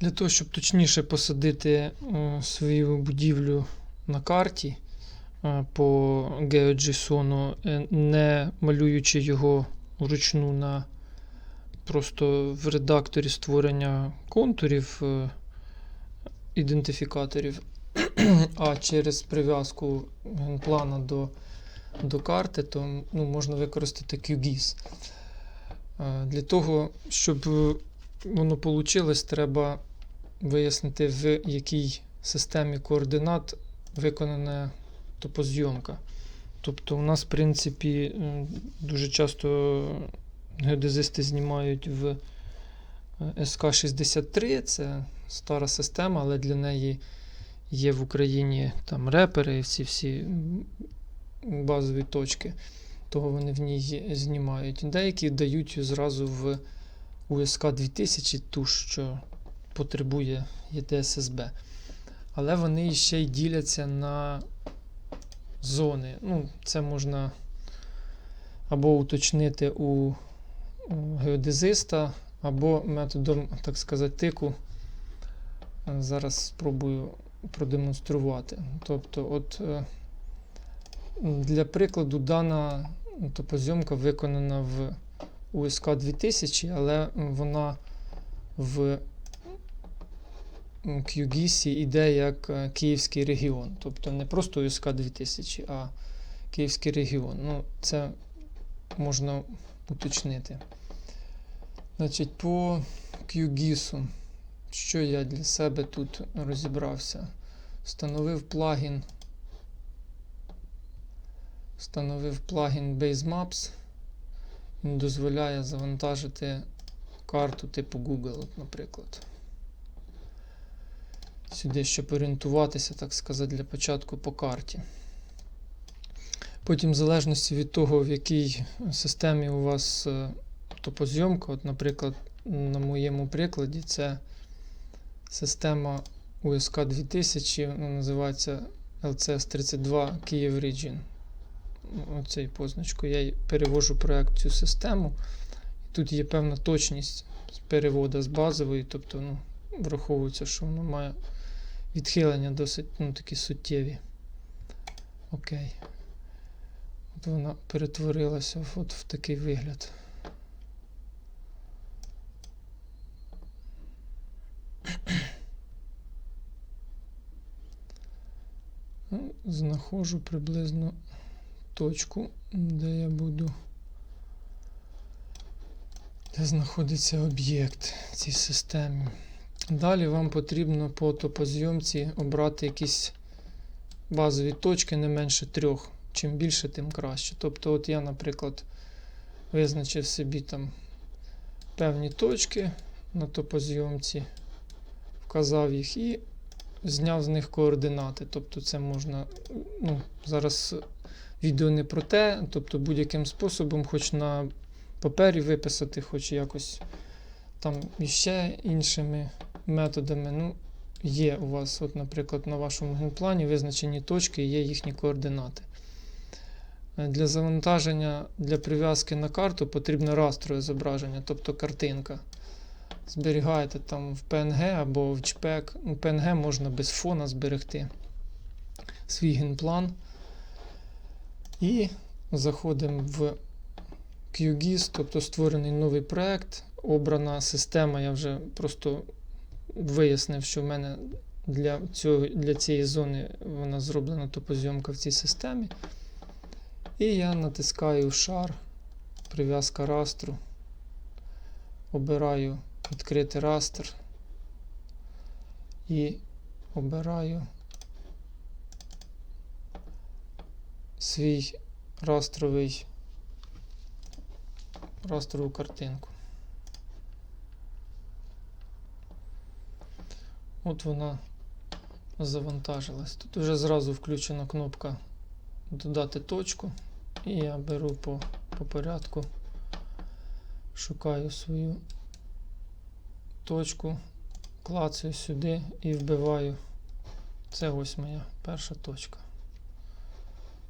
Для того, щоб точніше посадити е, свою будівлю на карті е, по GeoJSON, е, не малюючи його вручну на просто в редакторі створення контурів, ідентифікаторів, а через прив'язку генплана до, до карти, то ну, можна використати QGIS. Для того, щоб воно вийшло, треба вияснити, в якій системі координат виконана топозйомка. Тобто, у нас, в принципі, дуже часто геодезисти знімають в е, СК-63, це стара система, але для неї є в Україні там репери і всі всі базові точки. Того вони в ній знімають. Деякі дають зразу в УСК 2000, ту, що потребує ЄТССБ. Але вони ще й діляться на зони. Ну, це можна або уточнити у геодезиста, або методом, так сказати, тику. Е, Зараз спробую продемонструвати. Тобто, от е, для прикладу, дана топозйомка виконана в УСК 2000, але вона в QGIS йде як е, Київський регіон. Тобто не просто УСК 2000, а Київський регіон. Ну, це можна уточнити. Значить, по QGIS, що я для себе тут розібрався? Встановив плагін. Встановив плагін Base Maps. Він дозволяє завантажити карту типу Google, наприклад. Сюди, щоб орієнтуватися, так сказати, для початку по карті. Потім, в залежності від того, в якій системі у вас е, топозйомка, от, наприклад, на моєму прикладі, це система USK 2000, вона називається LCS32 Kyiv Region. Оцей позначку. Я перевожу проект цю систему. І тут є певна точність переводу з базової, тобто ну, враховується, що воно має відхилення досить ну, такі суттєві. Окей. От вона перетворилася от в такий вигляд. Ну, Знаходжу приблизно точку, де я буду. Де знаходиться об'єкт в цій системі. Далі вам потрібно по топозйомці обрати якісь базові точки не менше трьох. Чим більше, тим краще. Тобто, от я, наприклад, визначив собі там певні точки на топозйомці, вказав їх і зняв з них координати. Тобто, це можна. Ну, зараз відео не про те, тобто будь-яким способом, хоч на папері виписати, хоч якось там іще іншими методами. Ну, є у вас, от, наприклад, на вашому генплані визначені точки, є їхні координати. Е, Для завантаження для прив'язки на карту потрібно растрове зображення, тобто картинка. Зберігаєте там в PNG або в JPEG. Ну, PNG можна без фона зберегти свій генплан. І заходимо в QGIS, тобто створений новий проект, обрана система. Я вже просто вияснив, що в мене для, цього, для цієї зони вона зроблена топозйомка в цій системі. І я натискаю шар, прив'язка растру. Обираю відкрити растр і обираю свій растровий растрову картинку. От вона завантажилась. Тут вже зразу включена кнопка додати точку. І я беру по, по порядку, шукаю свою точку, клацаю сюди і вбиваю. Це ось моя перша точка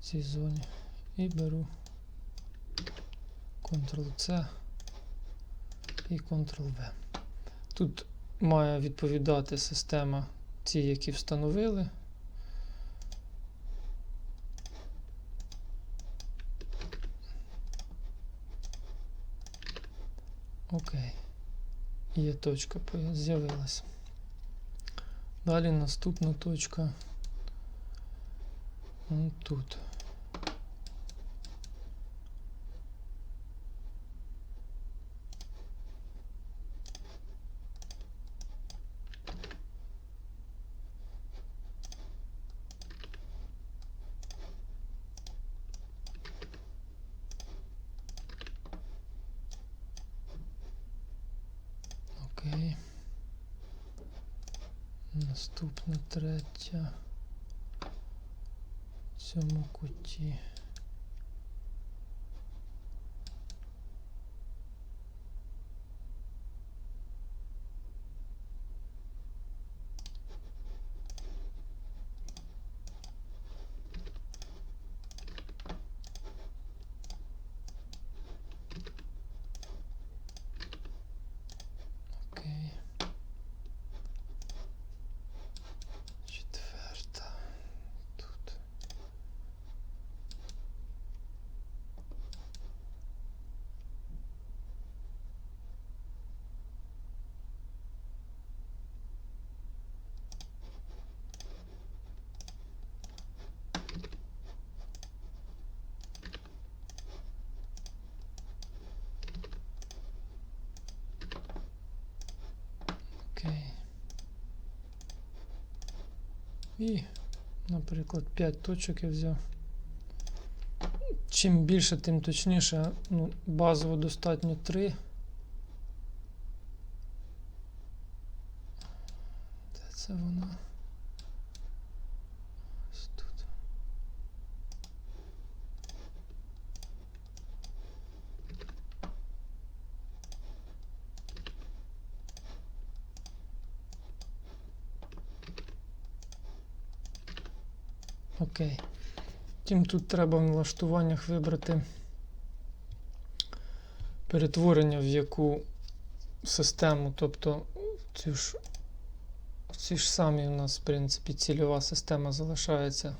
в цій зоні. І беру Ctrl-C і Ctrl-V. Тут має відповідати система ті, які встановили. Окей. Є точка з'явилась. Далі наступна точка. Тут. Окей. Наступна третя. В цьому куті. Окей. Четверта. Тут. Окей. І, наприклад, 5 точок я взяв. Чим більше, тим точніше. Ну, базово достатньо 3. Де це воно? Ось тут. Окей. Втім, тут треба в налаштуваннях вибрати перетворення в яку систему, тобто цю ж, ці ж самі у нас, в принципі, цільова система залишається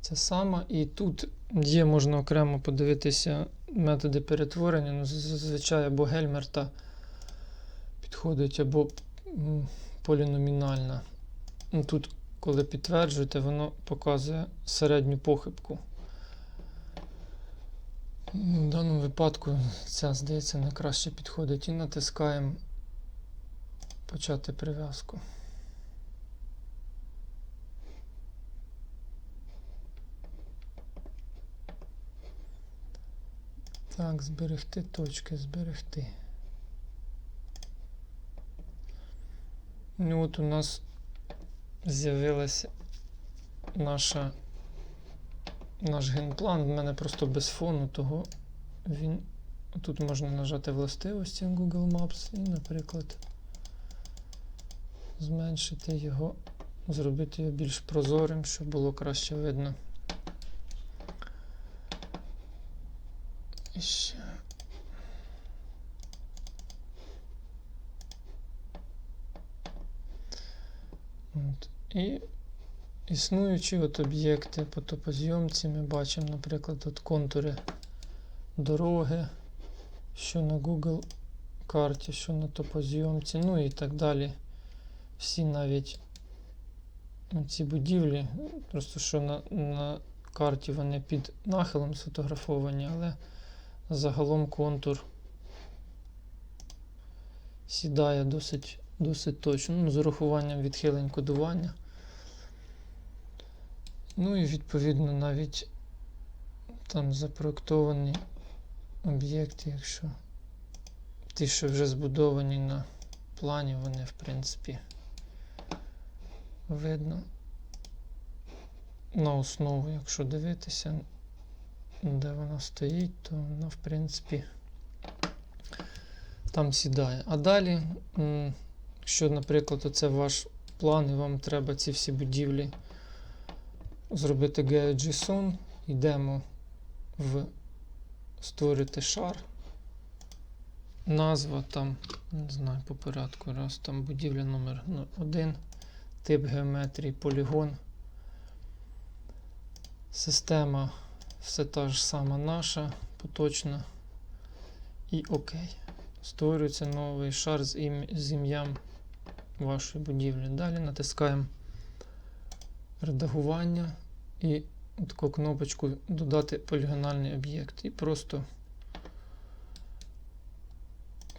ця сама. І тут є, можна окремо подивитися методи перетворення. Ну, зазвичай або гельмерта підходить, або поліномінальна. Ну, тут коли підтверджуєте, воно показує середню похибку. В даному випадку ця, здається, найкраще підходить і натискаємо почати прив'язку. Так, зберегти точки, зберегти. Ну от у нас з'явилася наша, наш генплан. В мене просто без фону, того він. Тут можна нажати властивості Google Maps і, наприклад, зменшити його, зробити його більш прозорим, щоб було краще видно. І ще. От. І існуючі от об'єкти по топозйомці ми бачимо, наприклад, от контури дороги, що на Google карті, що на топозйомці, ну і так далі. Всі навіть ці будівлі, просто що на, на карті вони під нахилом сфотографовані, але загалом контур сідає досить досить точно, ну, з урахуванням відхилень кодування. Ну і відповідно навіть там запроектовані об'єкти, якщо ті, що вже збудовані на плані, вони в принципі видно на основу, якщо дивитися, де вона стоїть, то вона в принципі там сідає. А далі, якщо, наприклад, оце ваш план, і вам треба ці всі будівлі зробити GeoJSON, йдемо в створити шар. назва там, не знаю, по порядку. Раз там будівля номер 1, тип геометрії, полігон. Система все та ж сама наша, поточна. І окей. Створюється новий шар з ім'ям вашої будівлі. Далі натискаємо редагування і таку кнопочку додати полігональний об'єкт. І просто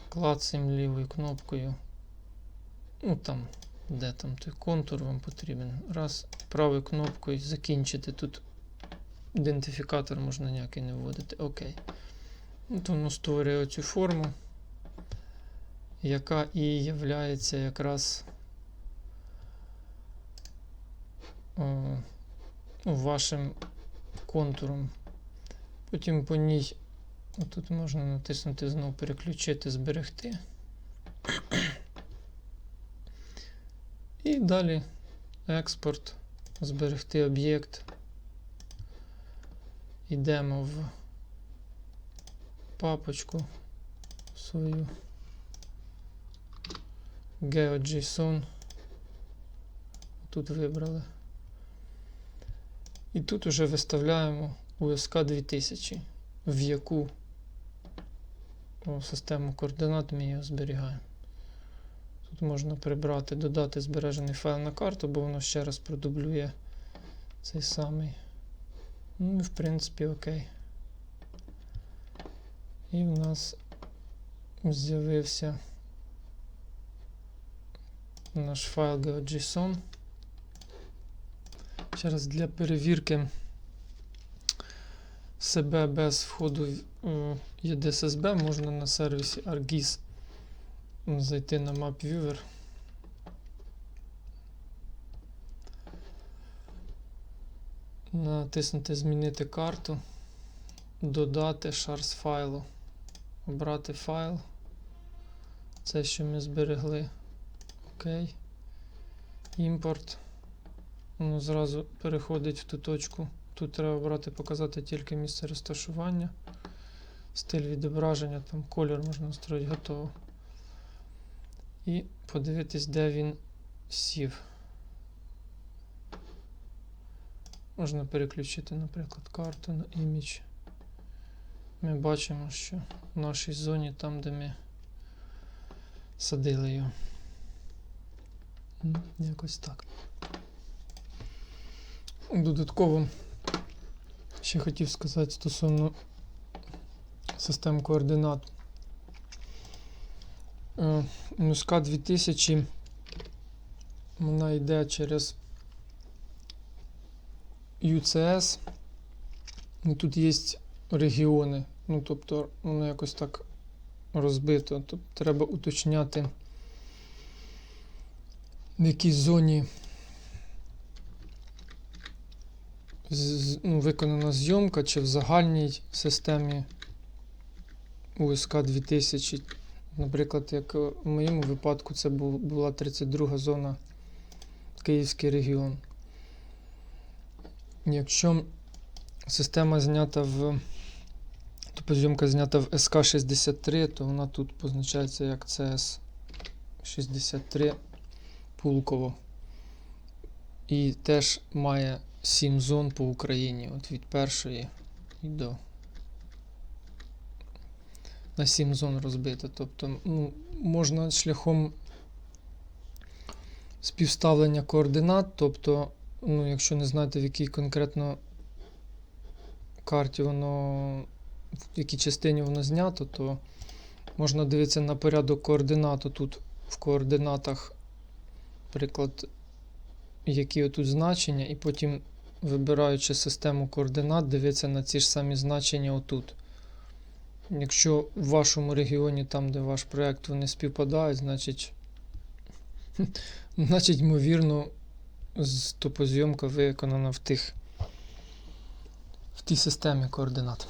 клацаємо лівою кнопкою. Ну там, де там той контур вам потрібен. Раз, правою кнопкою закінчити тут ідентифікатор можна ніякий не вводити. Окей. От воно створює оцю форму, яка і являється якраз о, ну, вашим контуром. Потім по ній тут можна натиснути знову переключити, зберегти. І далі експорт, зберегти об'єкт. Йдемо в папочку свою GeoJSON. Тут вибрали. І тут уже виставляємо USK 2000, в яку систему координат ми його зберігаємо. Тут можна прибрати, додати збережений файл на карту, бо воно ще раз продублює цей самий. Ну і в принципі окей. І в нас з'явився наш файл GeoJSON. Ще раз для перевірки себе без входу в EDSSB можна на сервісі ArcGIS зайти на MapViewer. Натиснути Змінити карту, додати шар з файлу, обрати файл. Це, що ми зберегли. Окей. Імпорт. Воно зразу переходить в ту точку. Тут треба обрати, показати тільки місце розташування, стиль відображення, там колір можна настроїти, готово. І подивитись, де він сів. Можна переключити, наприклад, карту на імідж. Ми бачимо, що в нашій зоні, там, де ми садили його. Якось так. Додатково ще хотів сказати стосовно систем координат. Е, Муска 2000 вона йде через UCS. І тут є регіони. Ну, тобто, воно якось так розбито. Тобто треба уточняти, в якій зоні з- ну, виконана зйомка, чи в загальній системі УСК 2000. Наприклад, як в моєму випадку, це була 32 зона Київський регіон. Якщо система знята в тобто зйомка знята в СК-63, то вона тут позначається як CS63 Пулково. І теж має 7 зон по Україні. От від першої до. На 7 зон розбито. Тобто ну, можна шляхом співставлення координат, тобто, ну, якщо не знаєте, в якій конкретно карті воно, в якій частині воно знято, то можна дивитися на порядок координат. Тут в координатах, приклад, які отут значення, і потім, вибираючи систему координат, дивитися на ці ж самі значення отут. Якщо в вашому регіоні, там, де ваш проєкт, вони співпадають, значить, значить, ймовірно, топозйомка виконана в тих в тій системі координат.